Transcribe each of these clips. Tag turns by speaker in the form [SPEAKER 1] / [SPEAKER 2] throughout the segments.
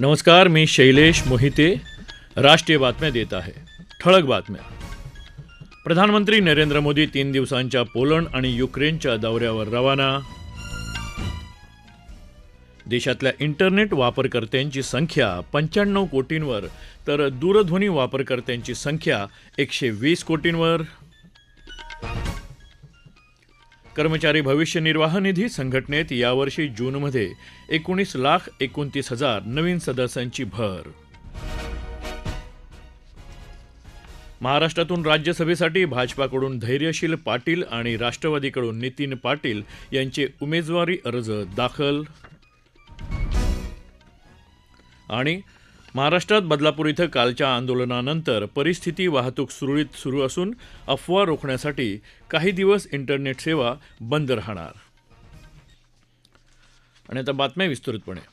[SPEAKER 1] नमस्कार मी शैलेश मोहिते राष्ट्रीय बातम्या देत आहे ठळक बातम्या प्रधानमंत्री नरेंद्र मोदी तीन दिवसांच्या पोलंड आणि युक्रेनच्या दौऱ्यावर रवाना देशातल्या इंटरनेट वापरकर्त्यांची संख्या पंच्याण्णव कोटींवर तर दूरध्वनी वापरकर्त्यांची संख्या एकशे वीस कोटींवर कर्मचारी भविष्य निर्वाह निधी संघटनेत यावर्षी जूनमध्ये एकोणीस लाख एकोणतीस हजार नवीन सदस्यांची भर महाराष्ट्रातून राज्यसभेसाठी भाजपाकडून धैर्यशील पाटील आणि राष्ट्रवादीकडून नितीन पाटील यांचे उमेदवारी अर्ज दाखल आणि महाराष्ट्रात बदलापूर इथं कालच्या आंदोलनानंतर परिस्थिती वाहतूक सुरळीत सुरू असून अफवा रोखण्यासाठी काही दिवस इंटरनेट सेवा बंद राहणार आणि आता बातम्या विस्तृतपणे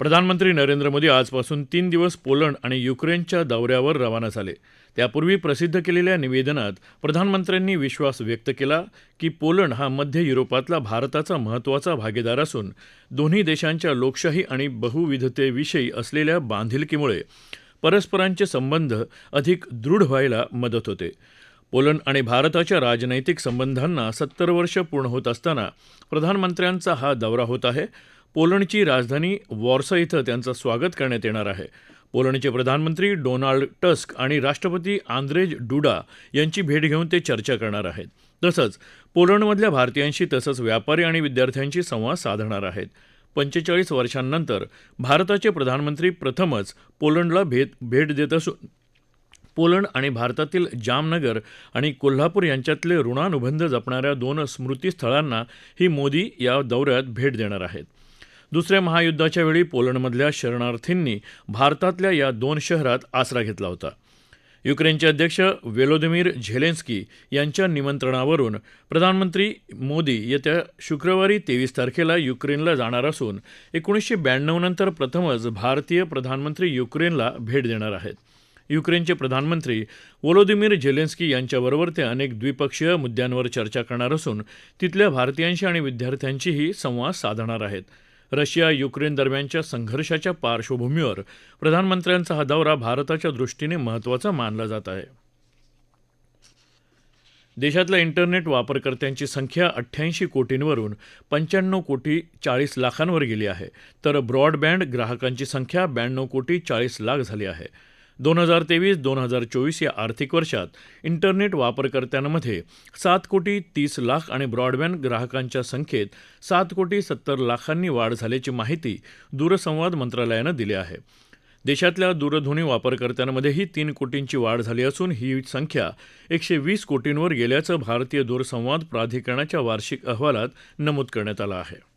[SPEAKER 1] प्रधानमंत्री नरेंद्र मोदी आजपासून तीन दिवस पोलंड आणि युक्रेनच्या दौऱ्यावर रवाना झाले त्यापूर्वी प्रसिद्ध केलेल्या निवेदनात प्रधानमंत्र्यांनी विश्वास व्यक्त केला की पोलंड हा मध्य युरोपातला भारताचा महत्वाचा भागीदार असून दोन्ही देशांच्या लोकशाही आणि बहुविधतेविषयी असलेल्या बांधिलकीमुळे परस्परांचे संबंध अधिक दृढ व्हायला मदत होते पोलंड आणि भारताच्या राजनैतिक संबंधांना सत्तर वर्ष पूर्ण होत असताना प्रधानमंत्र्यांचा हा दौरा होत आहे पोलंडची राजधानी वॉर्सा इथं त्यांचं स्वागत करण्यात येणार आहे पोलंडचे प्रधानमंत्री डोनाल्ड टस्क आणि राष्ट्रपती आंद्रेज डुडा यांची भेट घेऊन ते चर्चा करणार आहेत तसंच पोलंडमधल्या भारतीयांशी तसंच व्यापारी आणि विद्यार्थ्यांशी संवाद साधणार आहेत पंचेचाळीस वर्षांनंतर भारताचे प्रधानमंत्री प्रथमच पोलंडला भेट भेट देत असून पोलंड आणि भारतातील जामनगर आणि कोल्हापूर यांच्यातले ऋणानुबंध जपणाऱ्या दोन स्मृतीस्थळांना ही मोदी या दौऱ्यात भेट देणार आहेत दुसऱ्या महायुद्धाच्या वेळी पोलंडमधल्या शरणार्थींनी भारतातल्या या दोन शहरात आसरा घेतला होता युक्रेनचे अध्यक्ष व्लोदिमीर झेलेन्स्की यांच्या निमंत्रणावरून प्रधानमंत्री मोदी येत्या शुक्रवारी तेवीस तारखेला युक्रेनला जाणार असून एकोणीसशे ब्याण्णव नंतर प्रथमच भारतीय प्रधानमंत्री युक्रेनला भेट देणार आहेत युक्रेनचे प्रधानमंत्री वोलोदिमीर झेलेन्स्की यांच्याबरोबर ते अनेक द्विपक्षीय मुद्द्यांवर चर्चा करणार असून तिथल्या भारतीयांशी आणि विद्यार्थ्यांशीही संवाद साधणार आहेत रशिया युक्रेन दरम्यानच्या संघर्षाच्या पार्श्वभूमीवर प्रधानमंत्र्यांचा हा दौरा भारताच्या दृष्टीने महत्त्वाचा मानला जात आहे देशातल्या इंटरनेट वापरकर्त्यांची संख्या अठ्ठ्याऐंशी कोटींवरून पंच्याण्णव कोटी चाळीस लाखांवर गेली आहे तर ब्रॉडबँड ग्राहकांची संख्या ब्याण्णव कोटी चाळीस लाख झाली आहे दोन हजार तेवीस दोन हजार चोवीस या आर्थिक वर्षात इंटरनेट वापरकर्त्यांमध्ये सात कोटी तीस लाख आणि ब्रॉडबँड ग्राहकांच्या संख्येत सात कोटी सत्तर लाखांनी वाढ झाल्याची माहिती दूरसंवाद मंत्रालयानं दिली आहे देशातल्या दूरध्वनी वापरकर्त्यांमध्येही तीन कोटींची वाढ झाली असून ही संख्या एकशे वीस कोटींवर गेल्याचं भारतीय दूरसंवाद प्राधिकरणाच्या वार्षिक अहवालात नमूद करण्यात आलं आहे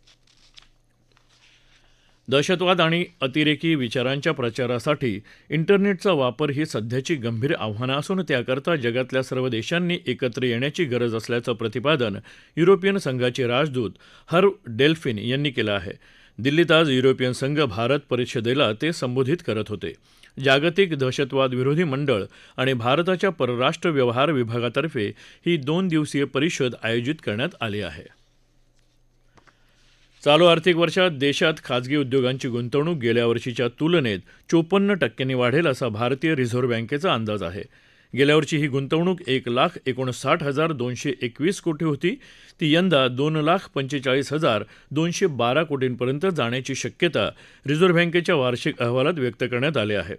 [SPEAKER 1] दहशतवाद आणि अतिरेकी विचारांच्या प्रचारासाठी इंटरनेटचा वापर ही सध्याची गंभीर आव्हानं असून त्याकरता जगातल्या सर्व देशांनी एकत्र येण्याची गरज असल्याचं प्रतिपादन युरोपियन संघाचे राजदूत हर्व डेल्फिन यांनी केलं आहे दिल्लीत आज युरोपियन संघ भारत परिषदेला ते संबोधित करत होते जागतिक दहशतवाद विरोधी मंडळ आणि भारताच्या परराष्ट्र व्यवहार विभागातर्फे ही दोन दिवसीय परिषद आयोजित करण्यात आली आहे चालू आर्थिक वर्षात देशात खाजगी उद्योगांची गुंतवणूक गेल्या वर्षीच्या तुलनेत चोपन्न टक्क्यांनी वाढेल असा भारतीय रिझर्व्ह बँकेचा अंदाज आहे गेल्या वर्षी ही गुंतवणूक एक लाख एकोणसाठ हजार दोनशे एकवीस कोटी होती ती यंदा दोन लाख पंचेचाळीस हजार दोनशे बारा कोटींपर्यंत जाण्याची शक्यता रिझर्व्ह बँकेच्या वार्षिक अहवालात व्यक्त करण्यात आली आहे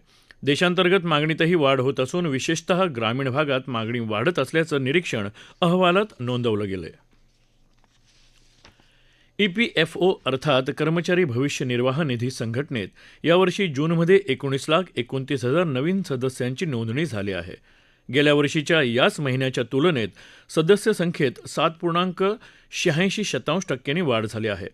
[SPEAKER 1] देशांतर्गत मागणीतही वाढ होत असून विशेषतः ग्रामीण भागात मागणी वाढत असल्याचं निरीक्षण अहवालात नोंदवलं गेलं आहे ईपीएफओ अर्थात कर्मचारी भविष्य निर्वाह निधी संघटनेत यावर्षी जूनमध्ये एकोणीस लाख एकोणतीस हजार नवीन सदस्यांची नोंदणी झाली आहे गेल्या वर्षीच्या याच महिन्याच्या तुलनेत सदस्य संख्येत सात पूर्णांक शहाऐंशी शतांश टक्क्यांनी वाढ झाली आहे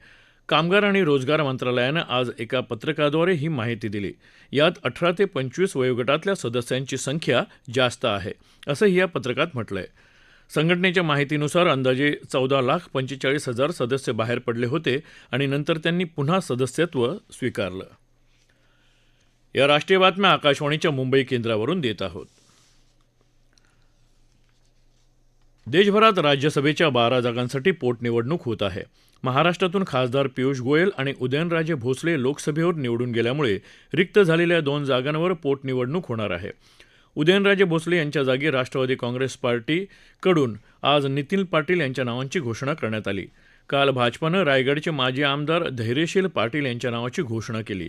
[SPEAKER 1] कामगार आणि रोजगार मंत्रालयानं आज एका पत्रकाद्वारे ही माहिती दिली यात अठरा ते पंचवीस वयोगटातल्या सदस्यांची संख्या जास्त आहे असंही या पत्रकात म्हटलं आहे संघटनेच्या माहितीनुसार अंदाजे चौदा लाख पंचेचाळीस हजार सदस्य बाहेर पडले होते आणि नंतर त्यांनी पुन्हा सदस्यत्व स्वीकारलं या राष्ट्रीय बातम्या आकाशवाणीच्या मुंबई केंद्रावरून देत आहोत देशभरात राज्यसभेच्या बारा जागांसाठी पोटनिवडणूक होत आहे महाराष्ट्रातून खासदार पियुष गोयल आणि उदयनराजे भोसले लोकसभेवर निवडून गेल्यामुळे रिक्त झालेल्या दोन जागांवर पोटनिवडणूक होणार आहे उदयनराजे भोसले यांच्या जागी राष्ट्रवादी काँग्रेस पार्टीकडून आज नितीन पाटील यांच्या नावांची घोषणा करण्यात आली काल भाजपानं रायगडचे माजी आमदार धैर्यशील पाटील यांच्या नावाची घोषणा केली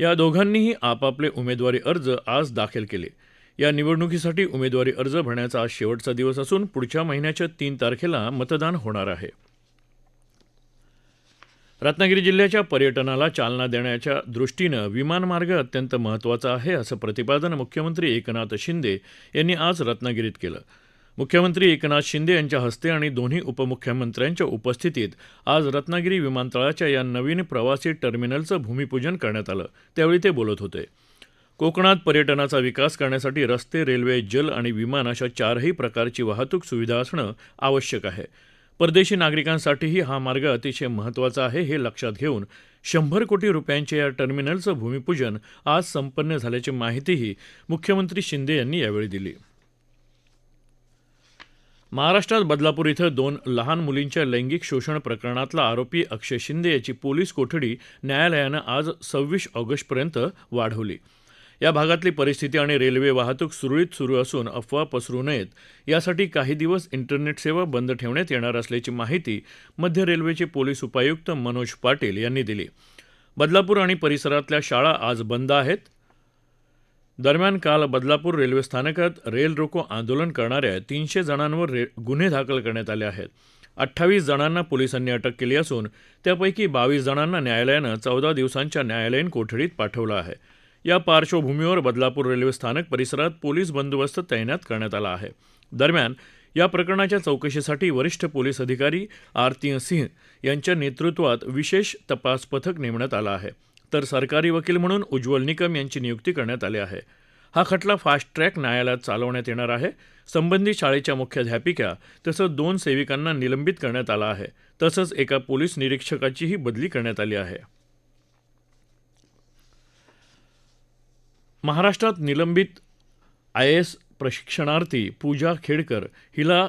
[SPEAKER 1] या दोघांनीही आपापले उमेदवारी अर्ज आज दाखल केले या निवडणुकीसाठी उमेदवारी अर्ज भरण्याचा आज शेवटचा दिवस असून पुढच्या महिन्याच्या तीन तारखेला मतदान होणार आहे रत्नागिरी जिल्ह्याच्या पर्यटनाला चालना देण्याच्या दृष्टीनं विमानमार्ग अत्यंत महत्त्वाचा आहे असं प्रतिपादन मुख्यमंत्री एकनाथ शिंदे यांनी आज रत्नागिरीत केलं मुख्यमंत्री एकनाथ शिंदे यांच्या हस्ते आणि दोन्ही उपमुख्यमंत्र्यांच्या उपस्थितीत आज रत्नागिरी विमानतळाच्या या नवीन प्रवासी टर्मिनलचं भूमिपूजन करण्यात आलं त्यावेळी ते बोलत होते कोकणात पर्यटनाचा विकास करण्यासाठी रस्ते रेल्वे जल आणि विमान अशा चारही प्रकारची वाहतूक सुविधा असणं आवश्यक आहे परदेशी नागरिकांसाठीही हा मार्ग अतिशय महत्त्वाचा आहे हे लक्षात घेऊन शंभर कोटी रुपयांच्या या टर्मिनलचं भूमिपूजन आज संपन्न झाल्याची माहितीही मुख्यमंत्री शिंदे यांनी यावेळी दिली महाराष्ट्रात बदलापूर इथं दोन लहान मुलींच्या लैंगिक शोषण प्रकरणातला आरोपी अक्षय शिंदे याची पोलीस कोठडी न्यायालयानं आज सव्वीस ऑगस्टपर्यंत वाढवली या भागातली परिस्थिती आणि रेल्वे वाहतूक सुरळीत सुरू असून अफवा पसरू नयेत यासाठी काही दिवस इंटरनेट सेवा बंद ठेवण्यात येणार असल्याची माहिती मध्य रेल्वेचे पोलीस उपायुक्त मनोज पाटील यांनी दिली बदलापूर आणि परिसरातल्या शाळा आज बंद आहेत दरम्यान काल बदलापूर रेल्वे स्थानकात रेल रोको आंदोलन करणाऱ्या तीनशे जणांवर गुन्हे दाखल करण्यात आले आहेत अठ्ठावीस जणांना पोलिसांनी अटक केली असून त्यापैकी बावीस जणांना न्यायालयानं चौदा दिवसांच्या न्यायालयीन कोठडीत पाठवलं आहे या पार्श्वभूमीवर बदलापूर रेल्वे स्थानक परिसरात पोलीस बंदोबस्त तैनात करण्यात आला आहे दरम्यान या प्रकरणाच्या चौकशीसाठी वरिष्ठ पोलीस अधिकारी आरती सिंह यांच्या नेतृत्वात विशेष तपास पथक नेमण्यात आलं आहे तर सरकारी वकील म्हणून उज्ज्वल निकम यांची नियुक्ती करण्यात आली आहे हा खटला फास्ट ट्रॅक न्यायालयात चालवण्यात येणार आहे संबंधित शाळेच्या मुख्याध्यापिका तसंच दोन सेविकांना निलंबित करण्यात आलं आहे तसंच एका पोलीस निरीक्षकाचीही बदली करण्यात आली आहे महाराष्ट्रात निलंबित एस प्रशिक्षणार्थी पूजा खेडकर हिला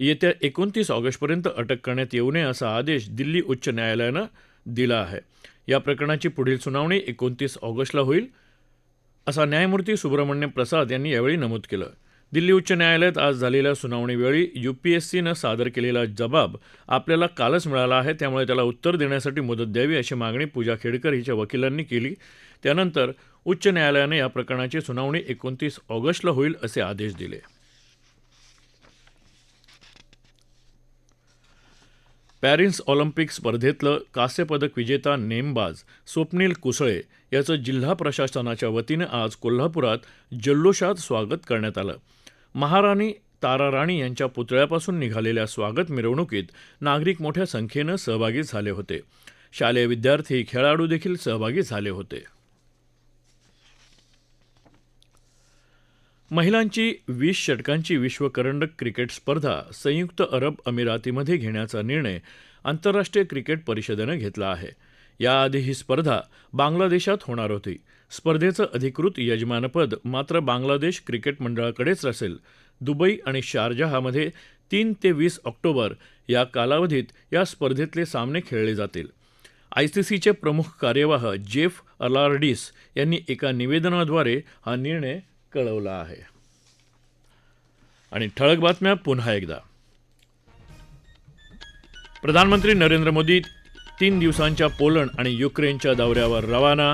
[SPEAKER 1] येत्या एकोणतीस ऑगस्टपर्यंत अटक करण्यात येऊ नये असा आदेश दिल्ली उच्च न्यायालयानं दिला आहे या प्रकरणाची पुढील सुनावणी एकोणतीस ऑगस्टला होईल असा न्यायमूर्ती सुब्रमण्यम प्रसाद यांनी यावेळी नमूद केलं दिल्ली उच्च न्यायालयात आज झालेल्या सुनावणीवेळी युपीएससीनं सादर केलेला जबाब आपल्याला कालच मिळाला आहे त्यामुळे त्याला उत्तर देण्यासाठी मुदत द्यावी अशी मागणी पूजा खेडकर हिच्या वकिलांनी केली त्यानंतर उच्च न्यायालयाने या प्रकरणाची सुनावणी एकोणतीस ऑगस्टला होईल असे आदेश दिले पॅरिस ऑलिम्पिक स्पर्धेतलं कांस्यपदक विजेता नेमबाज स्वप्नील कुसळे याचं जिल्हा प्रशासनाच्या वतीनं आज कोल्हापुरात जल्लोषात स्वागत करण्यात आलं महाराणी तारा राणी यांच्या पुतळ्यापासून निघालेल्या स्वागत मिरवणुकीत नागरिक मोठ्या संख्येनं सहभागी झाले होते शालेय विद्यार्थी खेळाडू देखील सहभागी झाले होते महिलांची वीस षटकांची विश्वकरंडक क्रिकेट स्पर्धा संयुक्त अरब अमिरातीमध्ये घेण्याचा निर्णय आंतरराष्ट्रीय क्रिकेट परिषदेनं घेतला आहे याआधी ही स्पर्धा बांगलादेशात होणार होती स्पर्धेचं अधिकृत यजमानपद मात्र बांगलादेश क्रिकेट मंडळाकडेच असेल दुबई आणि शारजहामध्ये तीन ते वीस ऑक्टोबर या कालावधीत या स्पर्धेतले सामने खेळले जातील आयसीसीचे प्रमुख कार्यवाह जेफ अलार्डिस यांनी एका निवेदनाद्वारे हा निर्णय कळवला आहे आणि ठळक बातम्या पुन्हा एकदा प्रधानमंत्री नरेंद्र मोदी तीन दिवसांच्या पोलंड आणि युक्रेनच्या दौऱ्यावर रवाना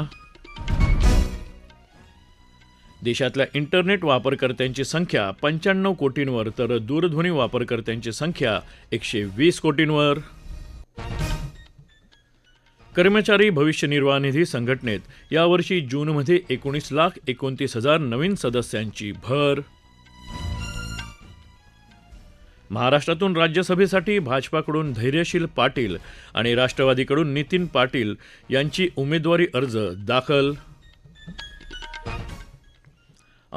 [SPEAKER 1] देशातल्या इंटरनेट वापरकर्त्यांची संख्या पंच्याण्णव कोटींवर तर दूरध्वनी वापरकर्त्यांची संख्या एकशे वीस कोटींवर कर्मचारी भविष्य निर्वाह निधी संघटनेत यावर्षी जूनमध्ये एकोणीस लाख एकोणतीस हजार नवीन सदस्यांची भर महाराष्ट्रातून राज्यसभेसाठी भाजपाकडून धैर्यशील पाटील आणि राष्ट्रवादीकडून नितीन पाटील यांची उमेदवारी अर्ज दाखल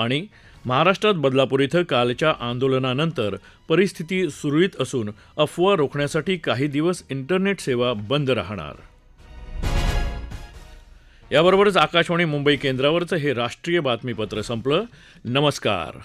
[SPEAKER 1] आणि महाराष्ट्रात बदलापूर इथं कालच्या आंदोलनानंतर परिस्थिती सुरळीत असून अफवा रोखण्यासाठी काही दिवस इंटरनेट सेवा बंद राहणार याबरोबरच आकाशवाणी मुंबई केंद्रावरचं हे राष्ट्रीय बातमीपत्र संपलं नमस्कार